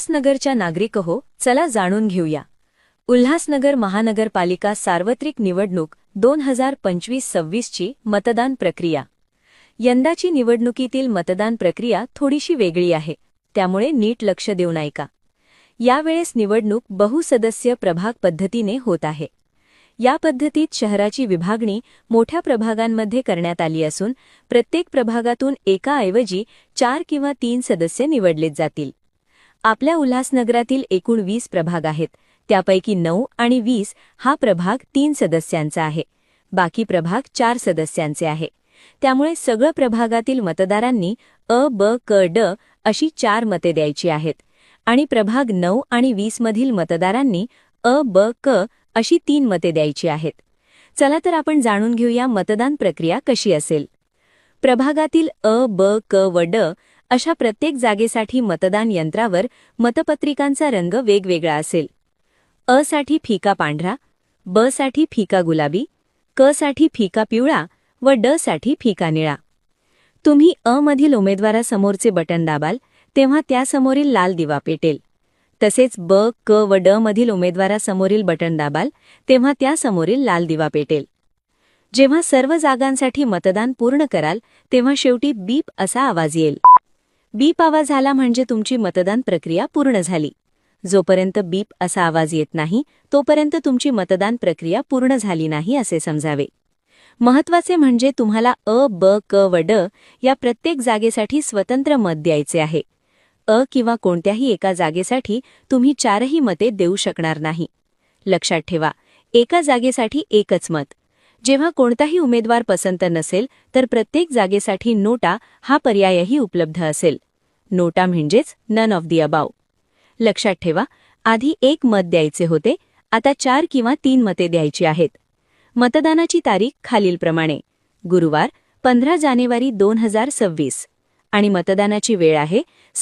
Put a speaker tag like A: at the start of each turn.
A: उल्हासनगरच्या नागरिक हो चला जाणून घेऊया. उल्हासनगर महानगरपालिका सार्वत्रिक निवडणूक दोन हजार पंचवीस सव्वीसची मतदान प्रक्रिया. यंदाची निवडणुकीतील मतदान प्रक्रिया थोडीशी वेगळी आहे त्यामुळे नीट लक्ष देऊन ऐका यावेळेस निवडणूक बहुसदस्य प्रभाग पद्धतीने होत आहे. या पद्धतीत शहराची विभागणी मोठ्या प्रभागांमध्ये करण्यात आली असून प्रत्येक प्रभागातून एकाऐवजी चार किंवा तीन सदस्य निवडलेच जातील. आपल्या उल्हासनगरातील एकूण वीस प्रभाग आहेत. त्यापैकी नऊ आणि वीस हा प्रभाग तीन सदस्यांचा आहे. बाकी प्रभाग चार सदस्यांचे आहे. त्यामुळे सगळं प्रभागातील मतदारांनी अ ब क ड अशी चार मते द्यायची आहेत. आणि प्रभाग नऊ आणि वीसमधील मतदारांनी अ ब क अशी तीन मते द्यायची आहेत. चला तर आपण जाणून घेऊया मतदान प्रक्रिया कशी असेल. प्रभागातील अ ब क व ड अशा प्रत्येक जागेसाठी मतदान यंत्रावर मतपत्रिकांचा रंग वेगवेगळा असेल. अ साठी फिका पांढरा ब साठी फिका गुलाबी क साठी फिका पिवळा व ड साठी फिका निळा. तुम्ही अ मधील उमेदवारासमोरचे बटन दाबाल तेव्हा त्यासमोरील लाल दिवा पेटेल. तसेच ब क व ड मधील उमेदवारासमोरील बटन दाबाल तेव्हा त्यासमोरील लाल दिवा पेटेल. जेव्हा सर्व जागांसाठी मतदान पूर्ण कराल तेव्हा शेवटी बीप असा आवाज येईल. बीप आवाज झाला म्हणजे तुमची मतदान प्रक्रिया पूर्ण झाली. जोपर्यंत बीप असा आवाज येत नाही तोपर्यंत तुमची मतदान प्रक्रिया पूर्ण झाली नाही असे समजावे. महत्त्वाचे म्हणजे तुम्हाला अ ब क व ड या प्रत्येक जागेसाठी स्वतंत्र मत द्यायचे आहे. अ किंवा कोणत्याही एका जागेसाठी तुम्ही चारही मते देऊ शकणार नाही. लक्षात ठेवा एका जागेसाठी एकच मत जेव्हा कोणताही उमेदवार पसंत नसेल तर प्रत्येक जागेसाठी नोटा हा पर्यायही उपलब्ध असेल. नोटा म्हणजेच नन ऑफ दी अबाव लक्षात ठेवा आधी एक मत द्यायचे होते आता चार किंवा तीन मते द्यायची आहेत. मतदानाची तारीख खालीलप्रमाणे. गुरुवार पंधरा जानेवारी दोन हजार सव्वीस. आणि मतदानाची वेळ आहे